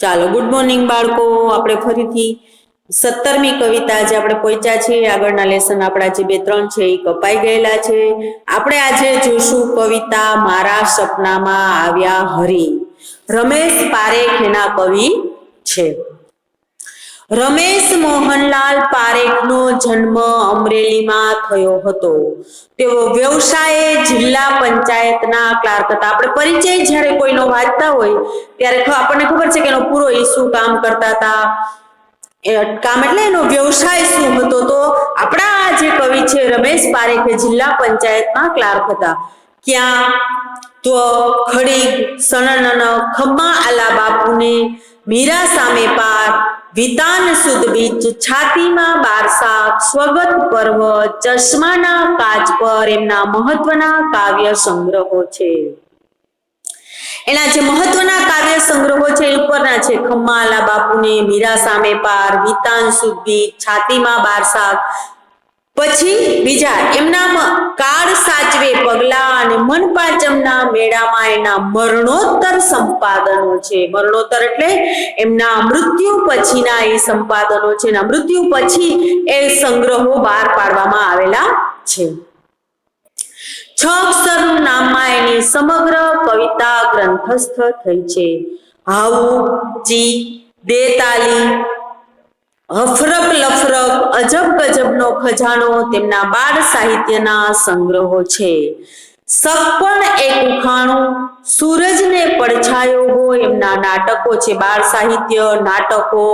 ચાલો good morning બાળકો. આપણે ફરીથી સત્તરમી કવિતા આજે આપણે પહોંચ્યા છીએ. આગળના લેસન આપણા જે બે ત્રણ છે એ કપાઈ ગયેલા છે. આપણે આજે જોશું કવિતા મારા સપનામાં આવ્યા હરી. રમેશ પારેખ એના કવિ છે. રમેશ મોહનલાલ પારેખનો જન્મ અમરેલીમાં થયો હતો. તેઓ વ્યવસાયે જિલ્લા પંચાયતના ક્લાર્ક હતા. આપણે પરિચય જ્યારે કોઈનો વાંચતા હોય, ત્યારે આપણને ખબર છે કે એનો પૂરો ઈસુ કામ કરતા હતા. કામ એટલે એનો વ્યવસાય શું હતો? તો આપણા આ જે કવિ છે રમેશ પારેખ જિલ્લા પંચાયતમાં ક્લાર્ક હતા. ક્યાં? તો ખડી, સણન ખમ્મા આલા બાપુને મીરા સામે પાર વિતાન સુદ બીચ છાતીમાં બારસા સ્વગત પર્વ ચશ્માના કાચ પર એમના મહત્વના કાવ્ય સંગ્રહો છે. એના જે મહત્વના કાવ્ય સંગ્રહો છે એ ઉપરના છે, ખમ્માલા બાપુને મીરા સામે પાર વિતાન સુધી છાતીમાં બારસાક પછી બીજા એમના કાળ સાચવે પગલા અને મન પાંચમના મેળામાં એના મરણોત્તર સંપાદનો છે. મરણોત્તર એટલે એમના મૃત્યુ પછીના એ સંપાદનો છે. એના મૃત્યુ પછી એ સંગ્રહો બહાર પાડવામાં આવેલા છે. છ અક્ષરનું નામમાં એની સમગ્ર કવિતા ગ્રંથસ્થ થઈ છે. હાઉ, ચી, દેતાલી હફરક લફરક, અજબ ગજબનો ખજાનો તેમના બાળ સાહિત્યના સંગ્રહો છે. સપણ એક ઉખાણું, સૂરજને પડછાયો હોય એમના નાટકો છે બાળ સાહિત્ય, નાટકો.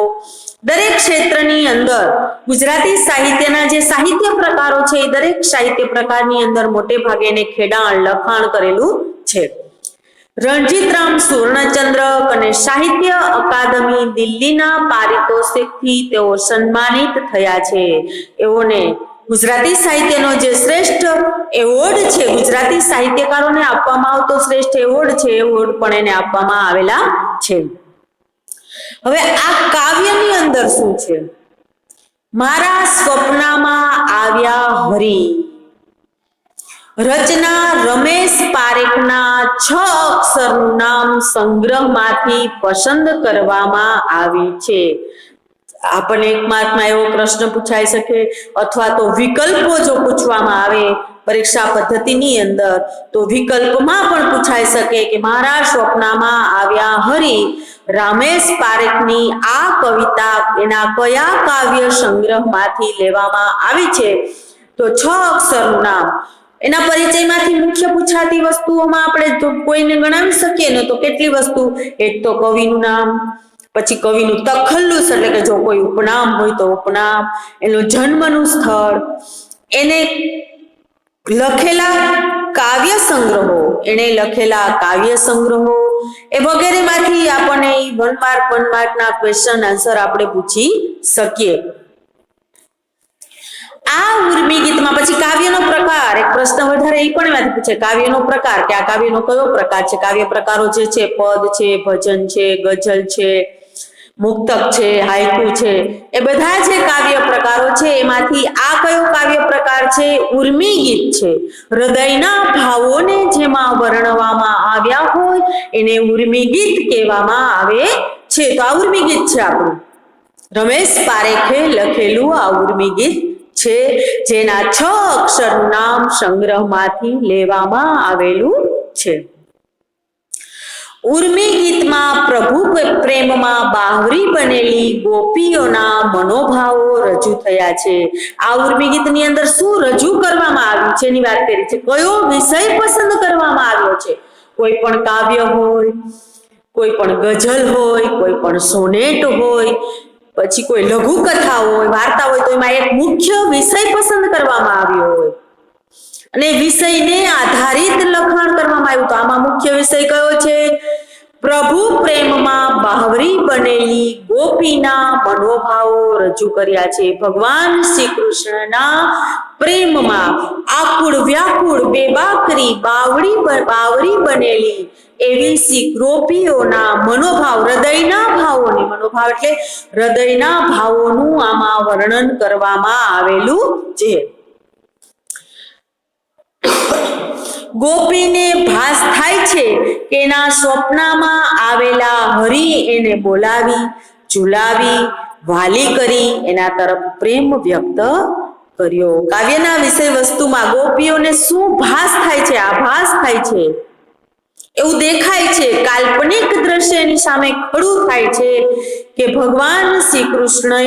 દરેક ક્ષેત્રની અંદર, ગુજરાતી સાહિત્યના જે સાહિત્ય પ્રકારો છે એ દરેક સાહિત્ય પ્રકારની અંદર મોટે ભાગે એને ખેડાણ, લખાણ કરેલું છે. રણજીતરામ સુવર્ણચંદ્રક અને સાહિત્ય અકાદમી દિલ્હીના પારિતોષિકથી તેઓ સન્માનિત થયા છે. એઓને ગુજરાતી સાહિત્યનો જે શ્રેષ્ઠ એવોર્ડ છે, ગુજરાતી સાહિત્યકારોને આપવામાં આવતો શ્રેષ્ઠ એવોર્ડ છે એવોર્ડ પણ એને આપવામાં આવેલા છે. હવે આ કાવ્યની અંદર શું છે? મારા સ્વપ્નમાં આવ્યા હરી રચના રમેશ પારેખના છ અક્ષરનું નામ સંગ્રહમાંથી પસંદ કરવામાં આવી છે. આપણને એક માર્કમાં એવો પ્રશ્ન પૂછાઈ શકે અથવા તો વિકલ્પો જો પૂછવામાં આવે પરીક્ષા પદ્ધતિની અંદર, તો વિકલ્પમાં પણ પૂછાઈ શકે કે મારા સ્વપ્નમાં આવ્યા હરી રામેશ પારેખની આ કવિતા એના કયા કાવ્ય સંગ્રહમાંથી લેવામાં આવી છે? તો છ અક્ષરનું નામ એના પરિચયમાંથી મુખ્ય પૂછાતી વસ્તુઓમાં આપણે જો કોઈને ગણાવી શકીએ ને તો કેટલી વસ્તુ? એક તો કવિનું નામ, પછી કવિનું તખલ્લુસ એટલે કે જો કોઈ ઉપનામ હોય તો ઉપનામ, એનું જન્મનું સ્થળ, એને લખેલા કાવ્ય સંગ્રહો એને લખેલા કાવ્ય સંગ્રહો, એ વગેરેમાંથી આપણને વન માર્ક વન માર્કના ક્વેશ્ચન આન્સર આપણે પૂછી શકીએ. આ ઉર્મી ગીતમાં પછી કાવ્યનો પ્રકાર, એક પ્રશ્ન વધારે એ પણ એમાંથી પૂછે કાવ્યનો પ્રકાર કે આ કાવ્યનો કયો પ્રકાર છે? કાવ્ય પ્રકારો જે છે, પદ છે, ભજન છે, ગઝલ છે, મુક્તક છે હાઇકુ છે, એ બધા જે કાવ્ય પ્રકારો છે, એમાંથી આ કયો કાવ્ય પ્રકાર છે? ઉર્મી ગીત છે. હૃદયના ભાવોને જેમાં વર્ણવામાં આવ્યા હોય, એને ઉર્મી ગીત કહેવામાં આવે છે. તો આ ઉર્મી ગીત છે આપણું. રમેશ પારેખે લખેલું આ ઉર્મી ગીત છે, જેના છ અક્ષરનું નામ સંગ્રહમાંથી લેવામાં આવેલું છે. ઉર્મી ગીતમાં પ્રભુ પ્રેમમાં બાહરી બનેલી ગોપીઓના મનોભાવો રજૂ થયા છે. આ ઉર્મી ગીતની અંદર શું રજૂ કરવામાં આવ્યું છે એની વાત કરી છે. કયો વિષય પસંદ કરવામાં આવ્યો છે? કોઈ પણ કાવ્ય હોય, કોઈ પણ ગઝલ હોય, કોઈ પણ સોનેટ હોય પછી કોઈ લઘુ કથા હોય, વાર્તા હોય, તો એમાં એક મુખ્ય વિષય પસંદ કરવામાં આવ્યો હોય. અને વિષયને આધારિત લખાણ કરવામાં આવ્યું. તો આમાં મુખ્ય વિષય કયો છે? પ્રભુ પ્રેમમાં બાવરી બનેલી ગોપીના મનોભાવો રજૂ કર્યા છે. ભગવાન શ્રી કૃષ્ણના પ્રેમમાં આકુળ વ્યાકુળ બેબાકરી બાવડી બાવરી બનેલી એવી શ્રી ગોપીઓના મનોભાવ, હૃદયના ભાવોને મનોભાવ એટલે હૃદયના ભાવોનું આમાં વર્ણન કરવામાં આવેલું છે. ગોપીને ભાસ થાય છે એના સ્વપ્નમાં આવેલા હરિ એને બોલાવી, ઝુલાવી, વાલી કરી, એના તરફ પ્રેમ વ્યક્ત કર્યો. કાવ્યના વિષય વસ્તુમાં ગોપીઓને શું ભાસ થાય છે? આભાસ થાય છે એવું દેખાય છે. કાલ્પનિક દ્રશ્યની સામે ખડું થાય છે કે ભગવાન શ્રી કૃષ્ણએ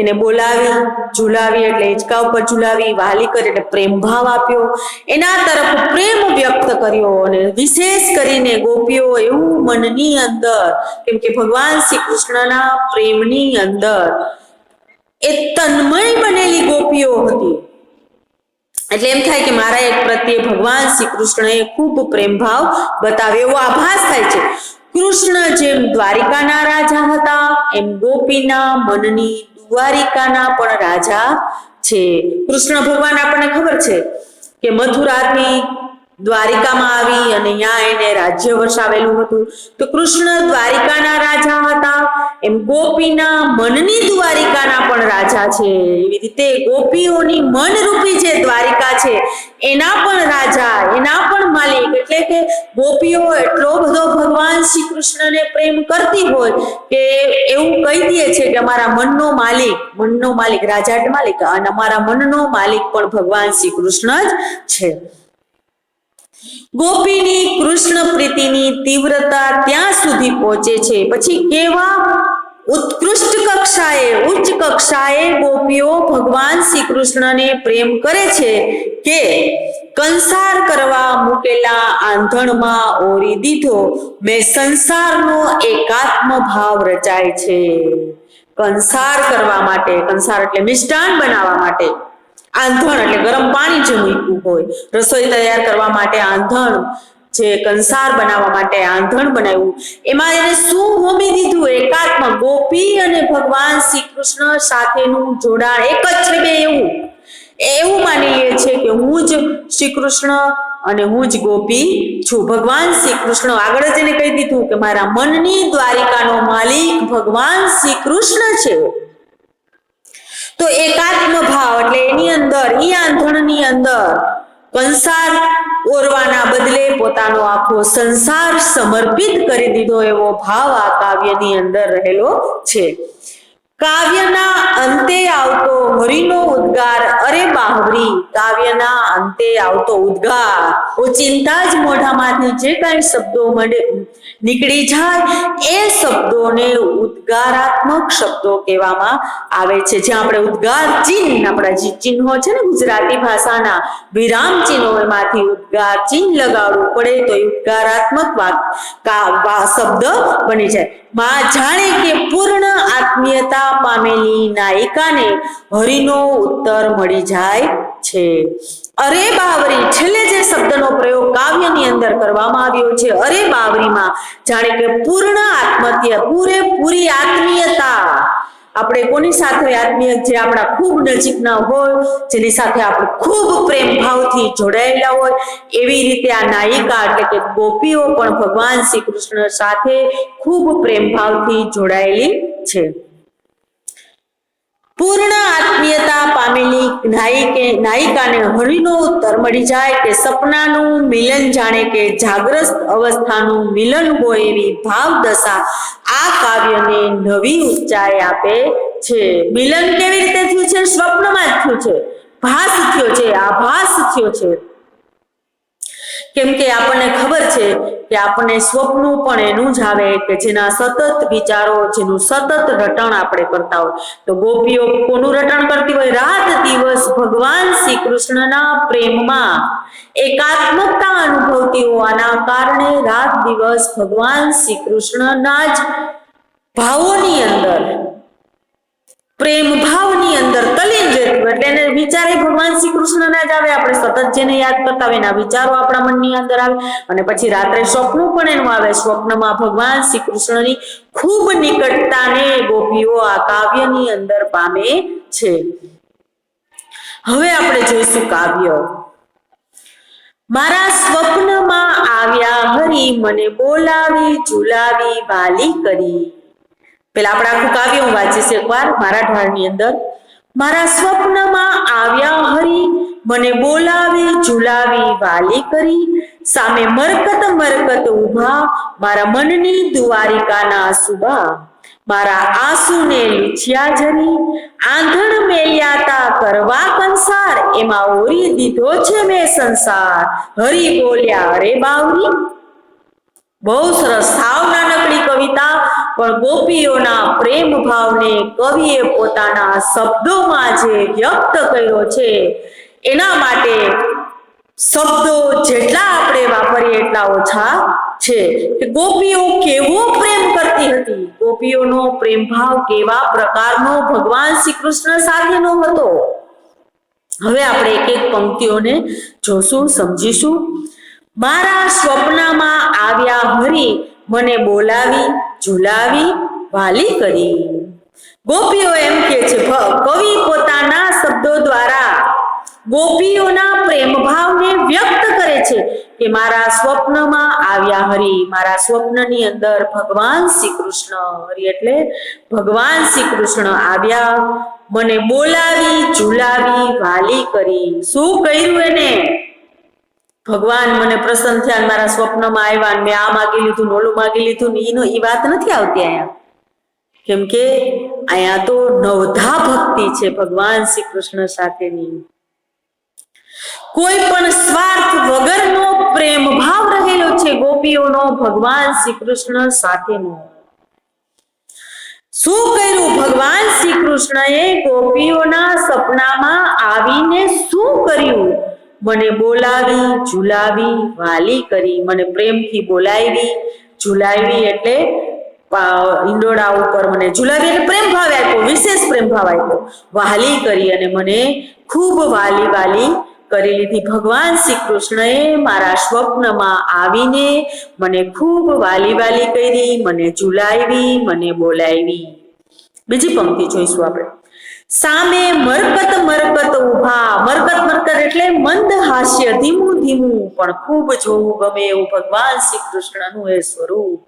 એને બોલાવી, ઝુલાવી એટલે હિંચકા ઉપર ઝુલાવી, વાલી કરી એટલે પ્રેમ ભાવ આપ્યો. એના તરફ પ્રેમ વ્યક્ત કર્યો અને વિશેષ કરીને ગોપીઓ એવું મનની અંદર, કેમ કે ભગવાન શ્રી કૃષ્ણના પ્રેમની અંદર એ તન્મય બનેલી ગોપીઓ હતી. એટલે એમ થાય કે મારા એક પ્રત્યે ભગવાન શ્રી કૃષ્ણએ ખૂબ પ્રેમભાવ બતાવ્યો. એવો આભાસ થાય છે. કૃષ્ણ જેમ દ્વારિકાના રાજા હતા, એમ ગોપીના મનની દ્વારિકાના પણ રાજા છે. કૃષ્ણ ભગવાન આપણને ખબર છે કે મથુરાથી દ્વારિકામાં આવી અને ત્યાં એને રાજ્ય વસાવેલું હતું. તો કૃષ્ણ દ્વારિકાના રાજા હતા એમ ગોપીના મનની દ્વારિકાના પણ રાજા છે. એવી રીતે ગોપીઓની મનરૂપી જે દ્વારિકા છે, એના પણ રાજા, એના પણ માલિક. એટલે કે ગોપીઓ એટલો બધો ભગવાન શ્રી કૃષ્ણને પ્રેમ કરતી હોય કે એવું કહી દે છે કે અમારા મનનો માલિક મનનો માલિક, રાજા માલિક, અને અમારા મનનો માલિક પણ ભગવાન શ્રી કૃષ્ણ જ છે. ગોપીની કૃષ્ણ પ્રીતિની તીવ્રતા ત્યાં સુધી પહોંચે છે. પછી કેવા? ઉત્કૃષ્ટ કક્ષાએ, ઉચ્ચ કક્ષાએ ગોપીઓ ભગવાન શ્રી કૃષ્ણને પ્રેમ કરે છે કે કંસાર કરવા મૂકેલા આંધણમાં ઓરી દીધો, મેં સંસારનો એકાત્મ ભાવ રચાય છે. કંસાર કરવા માટે, કંસાર એટલે મિષ્ટાન બનાવવા માટે. આંધણ એટલે ગરમ પાણી જે મૂક્યું હોય, રસોઈ તૈયાર કરવા માટે આંધણ, જે કંસાર બનાવવા માટે આંધણ બનાવ્યું. એમાં એને શું હોમી દીધું? એકાત્મ ગોપી અને ભગવાન શ્રી કૃષ્ણ સાથેનું જોડાણ એક જ છે બે એવું. એવું માની લે છે કે હું જ શ્રી કૃષ્ણ અને હું જ ગોપી છું. ભગવાન શ્રી કૃષ્ણ આગળ જ એને કહી દીધું કે મારા મનની દ્વારિકાનો માલિક ભગવાન શ્રી કૃષ્ણ છે. તો એકાત્મ ભાવ એટલે એની અંદર, ઈ આંધણની અંદર કંસાર ઓરવાના બદલે પોતાનો આખો સંસાર સમર્પિત કરી દીધો એવો ભાવ આ કાવ્યની અંદર રહેલો છે. કાવ્યના અંતે આવતો હરિનો ઉદ્ગાર, અરે બાહરી કાવ્યના અંતે આવતો ઉદ્ગાર. ચિંતા જ મોઢામાંથી જે કાંઈ શબ્દો મળે નીકળી જાય એ શબ્દોને ઉદ્ગારાત્મક શબ્દો કહેવામાં આવે છે. જ્યાં આપણે ઉદ્ગાર ચિહ્ન, આપણા જે ચિહ્નો છે ને ગુજરાતી ભાષાના, વિરામ ચિહ્નો, એમાંથી ઉદ્ગાર ચિહ્ન લગાડવું પડે તો એ ઉદ્ગારાત્મક શબ્દ બની જાય. માં જાણે કે પૂર્ણ આત્મીયતા પામેલી નાયિકાને હરિનો ઉત્તર મળી જાય છે. અરે બાવરી, છેલ્લે જે શબ્દનો પ્રયોગ કાવ્યની અંદર કરવામાં આવ્યો છે, અરે બાવરીમાં, જાણે કે પૂર્ણ આત્મત્ય પૂરેપૂરી આત્મીયતા. આપણે કોની સાથે આત્મીય, જે આપણા ખૂબ નજીકના હોય, જેની સાથે આપણે ખૂબ પ્રેમ ભાવથી જોડાયેલા હોય, એવી રીતે આ નાયિકા એટલે કે ગોપીઓ પણ ભગવાન શ્રી કૃષ્ણ સાથે ખૂબ પ્રેમ ભાવથી જોડાયેલી છે. પૂર્ણ આત્મીયતા પામેલી નાયિકે નાયિકાને હરિનો ઉત્તર મળી જાય કે સપનાનું મિલન જાણે કે જાગ્રસ્ત અવસ્થાનું મિલન હોય એવી ભાવ દશા આ કાવ્યને નવી ઊંચાઈ આપે છે. મિલન કેવી રીતે થયું છે? સ્વપ્નમાં જ થયું છે. ભાસ થયો છે. આભાસ થયો છે. કેમ કે આપણને ખબર છે કે આપણને સ્વપ્ન પણ એનું જ આવે કે જેના સતત વિચારો, જેનું સતત રટણ આપણે કરતા હોય. તો ગોપીઓ કોનું રટણ કરતી હોય? રાત દિવસ ભગવાન શ્રી કૃષ્ણના પ્રેમમાં એકાત્મકતા અનુભવતી હોવાના કારણે રાત દિવસ ભગવાન શ્રી કૃષ્ણના જ ભાવોની અંદર પ્રેમ ભાવની અંદર તલીન જતું એટલે એને વિચારે ભગવાન શ્રી કૃષ્ણના જ આવે. આપણે સતત જેને યાદ કરતા હોય એના વિચારો આપણા મનની અંદર આવે. અને પછી રાત્રે સ્વપ્ન પણ એનું આવે. સ્વપ્નમાં ભગવાન શ્રી કૃષ્ણની ખૂબ નિકટતાને ગોપીઓ આ કાવ્યની અંદર પામે છે. હવે આપણે જોઈશું કાવ્ય. મારા સ્વપ્નમાં આવ્યા હરી, મને બોલાવી, ઝુલાવી વાલી કરી. પેલા આપણે આખું કાવ્ય હું વાંચીશ એકવાર, મારા ઢાળની અંદર. મારા સ્વપ્નમાં આવ્યા હરી, મને બોલાવી, ઝુલાવી વાલી કરી. સામે મરકત મરકત ઊભા મારા મનની દ્વારિકાના સુબા મારા આંસુને લૂછ્યા જરી, આંધણ મેલ્યાતા કરવા કંસાર. એમાં ઓરી દીધો છે મેં સંસાર. હરી બોલ્યા, અરે બાવરી. બહુ સરસ, સાવ નાનકડી કવિતા. પણ ગોપીઓના પ્રેમ ભાવને કવિએ પોતાના શબ્દોમાં જે વ્યક્ત કર્યો છે, એના માટે શબ્દો જેટલા આપણે વાપરીએ એટલા ઓછા છે. કે ગોપીઓ કેવો પ્રેમ કરતી હતી? ગોપીઓનો પ્રેમ ભાવ કેવા પ્રકારનો? ભગવાન શ્રી કૃષ્ણ સાથેનો હતો. હવે આપણે એક એક પંક્તિઓને જોશું, સમજીશું. મારા સ્વપ્નમાં આવ્યા હરી, મને બોલાવી ઝુલાવી વાલી કરી. ગોપીઓ એમ કે છે કવિ પોતાના શબ્દો દ્વારા ગોપીઓના પ્રેમ ભાવને વ્યક્ત કરે છે કે મારા સ્વપ્નમાં આવ્યા હરી, મારા સ્વપ્નની અંદર ભગવાન શ્રી કૃષ્ણ હરિ એટલે ભગવાન શ્રી કૃષ્ણ આવ્યા, મને બોલાવી, ઝુલાવી, વાલી કરી. શું કર્યું એને? ભગવાન મને પ્રસન્ન થયા મારા સ્વપ્નમાં આવ્યા મેં આ માગી લીધું ઓલું માગી લીધું ને એ વાત નથી આવતી અહીંયા. કેમ કે અહીંયા તો નવધા ભક્તિ છે ભગવાન શ્રી કૃષ્ણ સાથેની. કોઈ પણ સ્વાર્થ વગરનો પ્રેમ ભાવ રહેલો છે ગોપીઓનો ભગવાન શ્રી કૃષ્ણ સાથેનો. શું કર્યું ભગવાન શ્રી કૃષ્ણએ ગોપીઓના સપનામાં આવીને શું કર્યું? મને બોલાવી, ઝુલાવી, વાલી કરી, મને પ્રેમથી બોલાવી, ઝુલાવી એટલે પા- ઉપર મને ઝુલાવી એટલે પ્રેમ ભાવ આપ્યો, વિશેષ પ્રેમ ભાવ આપ્યો. વાલી કરી અને મને ખૂબ વાલી વાલી કરી લીધી. ભગવાન શ્રી કૃષ્ણએ મારા સ્વપ્નમાં આવીને મને ખૂબ વાલી વાલી કરી, મને ઝુલાવી, મને બોલાવી. બીજી પંક્તિ જોઈશું આપણે. સામે મરકત મરકત ઊભા મરકત મરકત એટલે મંદ હાસ્ય, ધીમું ધીમું. પણ ખૂબ જોવું ગમે એવું ભગવાન શ્રી કૃષ્ણનું એ સ્વરૂપ.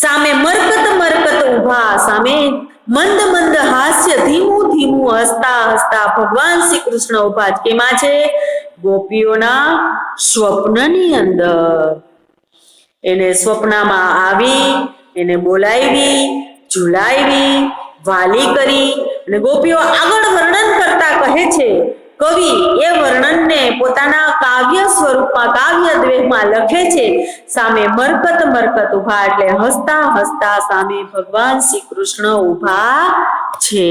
સામે મરકત મરકત ઊભા સામે મંદ મંદ હાસ્ય, ધીમું ધીમું હસતા હસતા ભગવાન શ્રી કૃષ્ણ ઊભા. કેમાં છે? ગોપીઓના સ્વપ્નની અંદર. એને સ્વપ્નમાં આવી, એને બોલાવી, ઝુલાવી વાલી કરી અને ગોપીઓ આગળ વર્ણન કરતા કહે છે, કવિ, એ વર્ણનને પોતાના કાવ્ય સ્વરૂપમાં કાવ્ય દ્વેષમાં લખે છે. સામે મરકત મરકત ઊભા એટલે હસતા હસતા સામે ભગવાન શ્રી કૃષ્ણ ઊભા છે.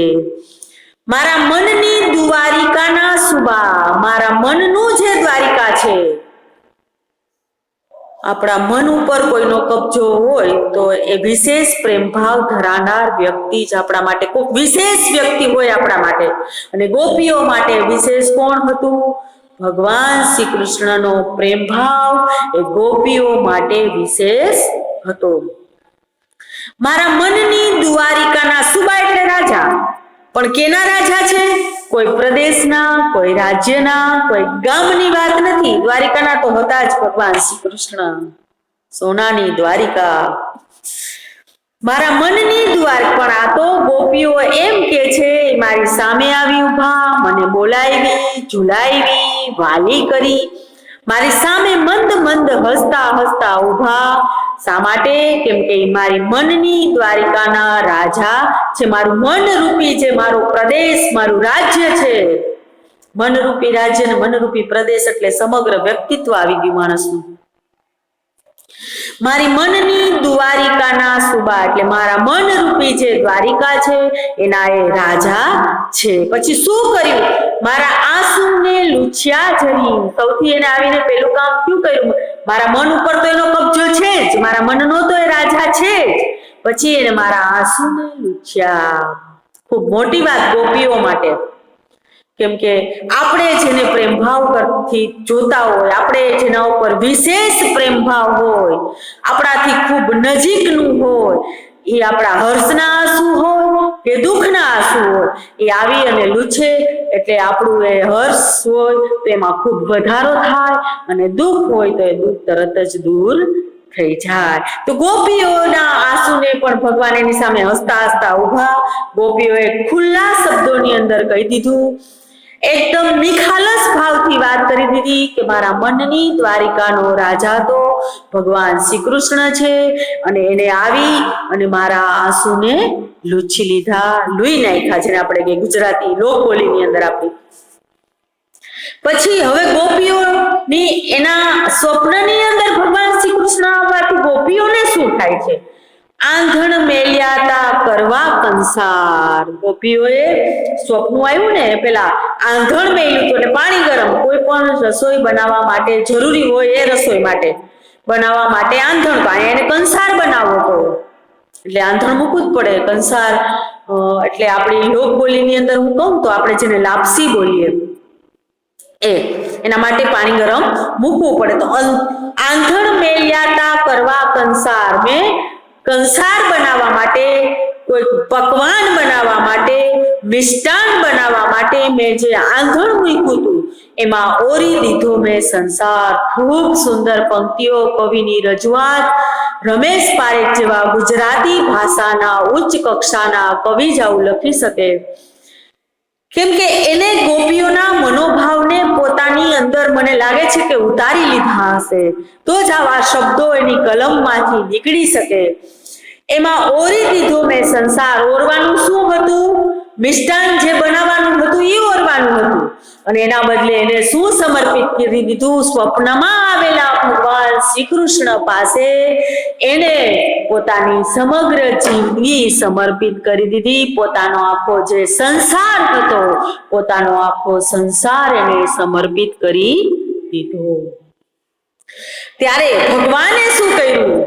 મારા મનની દ્વારિકાના સુબા, મારા મનનું જે દ્વારિકા છે આપણા મન ઉપર કોઈનો કબજો હોય તો એ વિશેષ પ્રેમ ભાવ ધરાનાર વ્યક્તિ જ આપણા માટે કોઈક વિશેષ વ્યક્તિ હોય આપણા માટે. અને ગોપીઓ માટે વિશેષ કોણ હતું? ભગવાન શ્રી કૃષ્ણનો પ્રેમ ભાવ એ ગોપીઓ માટે વિશેષ હતો. મારા મનની દ્વારિકાના સુબા એટલે રાજા. પણ કેના રાજા છે? કોઈ પ્રદેશના, કોઈ રાજ્યના, કોઈ ગામની વાત નથી. દ્વારિકાના તો હતા જ ભગવાન શ્રી કૃષ્ણ. સોનાની દ્વારિકા. મારા મનની દ્વાર પણ આ તો ગોપીઓ એમ કે છે મારી સામે આવી ઊભા, મને બોલાવી, ઝુલાવી, વાલી કરી. મારી સામે મંદ મંદ હસતા હસતા ઊભા. શા માટે? કેમ કે મારી મનની દ્વારિકાના રાજા છે, મારું મન રૂપી જે મારો પ્રદેશ, મારું રાજ્ય છે. મનરૂપી રાજ્ય ને મનરૂપી પ્રદેશ એટલે સમગ્ર વ્યક્તિત્વ આવી ગયું માણસનું. મારી મનની દ્વારિકાના સુબા એટલે મારા મન રૂપી જે દ્વારિકા છે, એના એ રાજા છે. પછી શું કર્યું? મારા આંસુને લૂછ્યા જરી સૌથી એને આવીને પેલું કામ શું કર્યું? મારા મન ઉપર તો એનો કબજો છે જ. મારા મનનો તો એ રાજા છે પછી એને મારા આંસુને લૂછ્યા. ખૂબ મોટી વાત ગોપીઓ માટે. કેમ કે આપણે જેને પ્રેમ ભાવ પરથી જોતા હોય, આપણે જેના ઉપર વિશેષ પ્રેમ ભાવ હોય, આપણાથી ખૂબ નજીકનું હોય એ આપણા હર્ષના આંસુ હોય કે દુઃખના આંસુ હોય, એ આવી અને લૂછે એટલે આપણું એ હર્ષ હોય તો એમાં ખૂબ વધારો થાય અને દુઃખ હોય તો એ દુઃખ તરત જ દૂર થઈ જાય. તો ગોપીઓના આંસુને પણ ભગવાન એની સામે હસતા હસતા ઊભા. ગોપીઓએ ખુલ્લા શબ્દોની અંદર કહી દીધું. એકદમ નિખાલસ ભાવથી વાત કરી દીધી કે મારા મનની દ્વારિકાનો રાજા તો ભગવાન શ્રી કૃષ્ણ છે અને એને આવી અને મારા આંસુને લૂછી લીધા, લૂઈ નાખ્યા, જેને આપણે કે ગુજરાતી લોક બોલીની અંદર આપી પછી હવે ગોપીઓની એના સ્વપ્નની અંદર ભગવાન શ્રી કૃષ્ણ આવવાથી ગોપીઓને શું થાય છે? આંધણ મેલ્યાતા કરવા કંસાર. ગોપીઓએ સ્વપ્ન આવ્યું ને, પેલા આંધણ મેલ્યું હતું પાણી ગરમ, કોઈ પણ રસોઈ બનાવવા માટે જરૂરી હોય એ રસોઈ માટે. બનાવવા માટે આંધણ પાણી એને કંસાર બનાવવો હતો એટલે આંધણ મૂકવું જ પડે. કંસાર એટલે આપણી લોક બોલીની અંદર હું કહું તો આપણે જેને લાપસી બોલીએ, એ, એના માટે પાણી ગરમ મૂકવું પડે. તો આંધણ મેલ્યાતા કરવા કંસાર. મેં કંસાર બનાવવા માટે કોઈ પકવાન બનાવવા માટે, મિષ્ટાન બનાવવા માટે મેં જે આંધણ મૂક્યું હતું એમાં ઓરી દીધો મેં સંસાર. ખૂબ સુંદર પંક્તિઓ, કવિની રજૂઆત. રમેશ પારેખ જેવા ગુજરાતી ભાષાના ઉચ્ચ કક્ષાના કવિ જાવ લખી શકે. કેમ કે એને ગોપીઓના મનોભાવને પોતાની અંદર મને લાગે છે કે ઉતારી લીધા હશે. તો જ આવા શબ્દો એની કલમમાંથી નીકળી શકે. એમાં ઓરી દીધો મેં સંસાર. ઓરવાનું શું હતું? મિષ્ટાન જે બનાવવાનું હતું એ ઓરવાનું હતું. અને એના બદલે એને શું સમર્પિત કરી દીધું. સ્વપ્નમાં આવેલા ભગવાન શ્રી કૃષ્ણ પાસે એને પોતાની સમગ્ર જિંદગી સમર્પિત કરી દીધી. પોતાનો આખો જે સંસાર હતો, પોતાનો આખો સંસાર એને સમર્પિત કરી દીધો. ત્યારે ભગવાને શું કર્યું?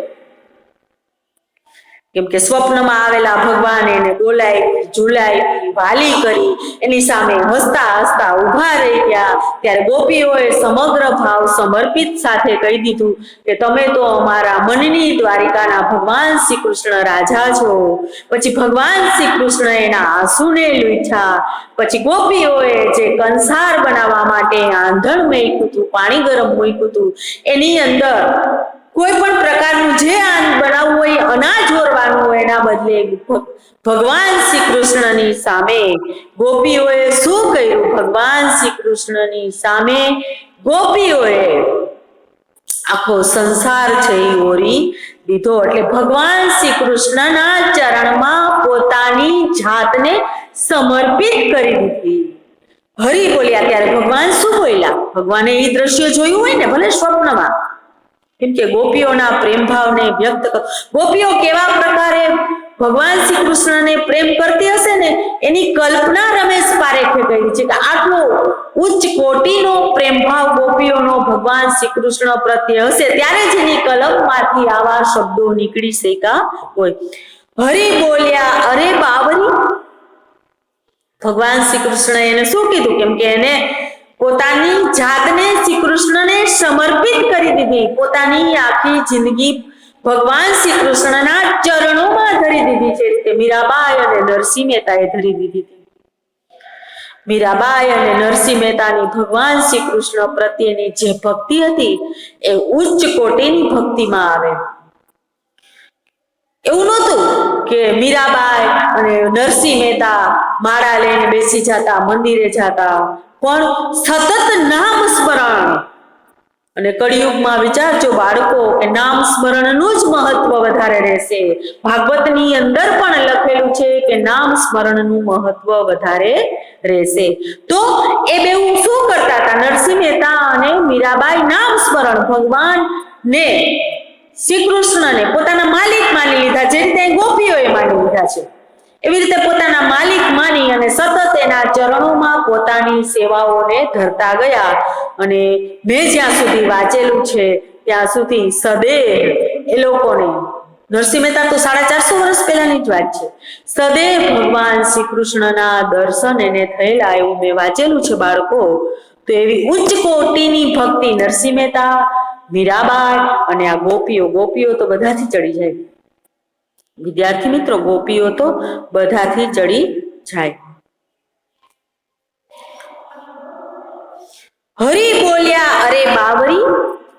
કેમ કે સ્વપ્નમાં આવેલા ભગવાન એને બોલાય ઝુલાવી વાલી કરી, એની સામે હસતા હસતા ઊભા રહી ગયા ત્યારે ગોપીઓએ સમગ્ર ભાવ સમર્પિત સાથે કહી દીધું કે, તમે તો અમારા મનની દ્વારિકાના ભગવાન શ્રી કૃષ્ણ રાજા છો. પછી ભગવાન શ્રી કૃષ્ણ એના આંસુને લૂછ્યા પછી ગોપીઓએ જે કંસાર બનાવવા માટે આંધણ મૂક્યું હતું, પાણી ગરમ મૂક્યું હતું, એની અંદર કોઈ પણ પ્રકારનું જે બનાવવું હોય, અનાજ ઓરવાનું હોય, એના બદલે ભગવાન શ્રી કૃષ્ણની સામે ગોપીઓએ શું કર્યું? ભગવાન શ્રી કૃષ્ણની સામે ગોપીઓએ આખો સંસાર છે એ ઓરી દીધો. એટલે ભગવાન શ્રી કૃષ્ણના ચરણમાં પોતાની જાતને સમર્પિત કરી દીધી. હરી બોલ્યા ત્યારે ભગવાન શું બોલ્યા? ભગવાને એ દ્રશ્ય જોયું હોય ને, ભલે સ્વપ્નમાં. કેમ કે ગોપીઓના પ્રેમ ભાવને વ્યક્ત ગોપીઓ કેવા પ્રકારે ભગવાન શ્રી કૃષ્ણને પ્રેમ કરતી હશે ને, એની કલ્પના રમેશ પારેખે કરી છે કે આટલો ઉચ્ચ કોટીનો પ્રેમ ભાવ ગોપીઓનો ભગવાન શ્રી કૃષ્ણ પ્રત્યે હશે, ત્યારે જ એની કલમમાંથી આવા શબ્દો નીકળી શકા હોય. હરે બોલ્યા, અરે બાવરી. ભગવાન શ્રી કૃષ્ણ એને શું કીધું? કેમ કે એને પોતાની જાતને શ્રી કૃષ્ણને સમર્પિત કરી દીધી. પોતાની આખી જિંદગી ભગવાન શ્રી કૃષ્ણના ચરણોમાં ધરી દીધી છે. તે મીરાબાઈ અને નરસિંહ મહેતાએ ધરી દીધી હતી. મીરાબાઈ અને નરસિંહ મહેતાની ભગવાન શ્રી કૃષ્ણ પ્રત્યેની જે ભક્તિ હતી એ ઉચ્ચ કોટીની ભક્તિમાં આવે. એવું નહોતું કે મીરાબાઈ અને નરસિંહ મહેતા માળા લઈને બેસી જતા, મંદિરે જતા પણ સતત નામ સ્મરણ. અને કળિયુગમાં વિચારજો બાળકો કે નામ સ્મરણનું જ મહત્વ વધારે રહેશે. ભાગવતની અંદર પણ લખેલું છે કે નામ સ્મરણનું મહત્વ વધારે રહેશે. તો એ બેઉ શું કરતા હતા? નરસિંહ મહેતા અને મીરાબાઈ નામ સ્મરણ ભગવાન ને શ્રી કૃષ્ણને પોતાના માલિક માની લીધા જે રીતે ગોપીઓએ માની લીધા છે. એવી રીતે પોતાના માલિક માની અને સતત એના ચરણોમાં પોતાની સેવાઓને ધરતા ગયા અને મેં જ્યાં સુધી વાંચેલું છે, ત્યાં સુધી સદૈવ એ લોકોને, નરસિંહ મહેતા તો સાડા ચારસો વર્ષ પહેલાની જ વાત છે. સદૈવ ભગવાન શ્રી કૃષ્ણના દર્શન એને થયેલા એવું મેં વાંચેલું છે બાળકો. તો એવી ઉચ્ચ કોટીની ભક્તિ નરસિંહ મહેતા, મીરાબાઈ અને આ ગોપીઓ ગોપીઓ તો બધાથી ચડી જાય. વિદ્યાર્થી મિત્રો, ગોપીઓ તો બધાથી ચડી જાય. હરી બોલ્યા, અરે બાવરી,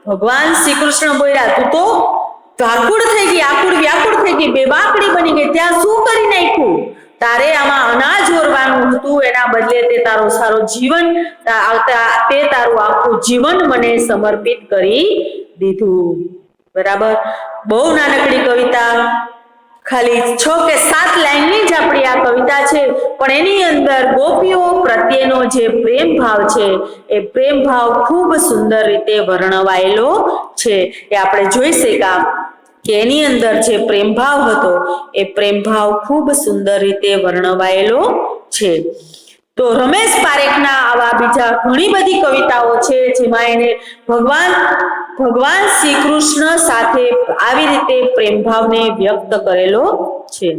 ભગવાન શ્રી કૃષ્ણ બોલ્યા, તું તો વ્યાકુળ થઈ ગઈ, આકુળ વ્યાકુળ થઈ ગઈ બેબાકડી તારે આમાં અનાજ ઓરવાનું હતું, એના બદલે તે તારો સારો જીવન તા- તારું આખું જીવન મને સમર્પિત કરી દીધું. બરાબર? બહુ નાનકડી ખાલી છ કે સાત લાઈનની જ આપણી આ કવિતા છે, પણ એની અંદર ગોપીઓ પ્રત્યેનો જે પ્રેમ ભાવ છે, એ પ્રેમ ભાવ ખૂબ સુંદર રીતે વર્ણવાયેલો છે. એ આપણે જોઈ શકા કે એની અંદર જે પ્રેમ ભાવ હતો, એ પ્રેમ ભાવ ખૂબ સુંદર રીતે વર્ણવાયેલો છે. તો રમેશ પારેખના આવા બીજા ઘણી બધી કવિતાઓ છે, જેમાં એને ભગવાન ભગવાન શ્રી કૃષ્ણ સાથે આવી રીતે પ્રેમભાવને વ્યક્ત કરેલો છે.